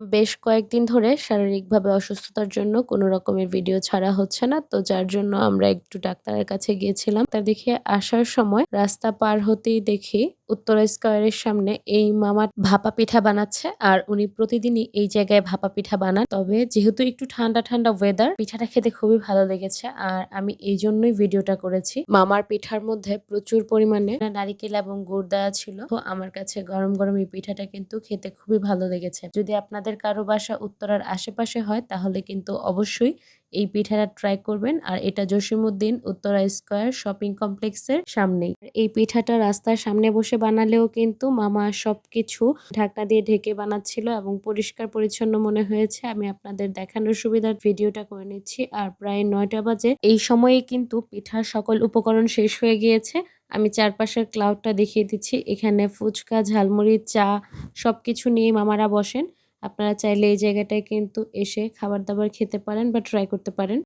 বেশ কয়েকদিন ধরে শারীরিকভাবে অসুস্থতার জন্য কোনো রকমের ভিডিও ছাড়া হচ্ছে না। তো যার জন্য আমরা একটু ডাক্তারের কাছে গিয়েছিলাম। তা দেখে আসার সময় রাস্তা পার হতেই দেখি উত্তরা স্কোয়ারের সামনে এই মামা ভাপা পিঠা বানাচ্ছে আর উনি প্রতিদিনই এই জায়গায় ভাপা পিঠা বানান। তবে যেহেতু একটু ঠান্ডা ঠান্ডা ওয়েদার পিঠাটা খেতে খুবই ভালো লেগেছে আর আমি এই জন্যই ভিডিওটা করেছি। মামার পিঠার মধ্যে প্রচুর পরিমাণে নারিকেল এবং গুড় দেওয়া ছিল। তো আমার কাছে গরম গরম এই পিঠাটা কিন্তু খেতে খুবই ভালো লেগেছে। যদি আপনাদের কারও বাসা উত্তরার আশেপাশে হয়, তাহলে কিন্তু অবশ্যই এই পিঠাটা ট্রাই করবেন। আর এটা জসিমুদ্দিন উত্তরা স্কোয়ার শপিং কমপ্লেক্সের সামনেই। এই পিঠাটা রাস্তার সামনে বসে বানালেও কিন্তু মামা সবকিছু ঢাকনা দিয়ে ঢেকে বানাচ্ছিল এবং পরিষ্কার পরিচ্ছন্ন মনে হয়েছে। আমি আপনাদের দেখানোর সুবিধার ভিডিওটা করে নিচ্ছি। আর প্রায় নয়টা বাজে। এই সময়ে কিন্তু পিঠার সকল উপকরণ শেষ হয়ে গিয়েছে। আমি চারপাশের ক্লাউডটা দেখিয়ে দিচ্ছি। এখানে ফুচকা, ঝালমুড়ি, চা সবকিছু নিয়ে মামারা বসেন। আপনারা চাইলে এই জায়গাটায় কিন্তু এসে খাবার দাবার খেতে পারেন বা ট্রাই করতে পারেন।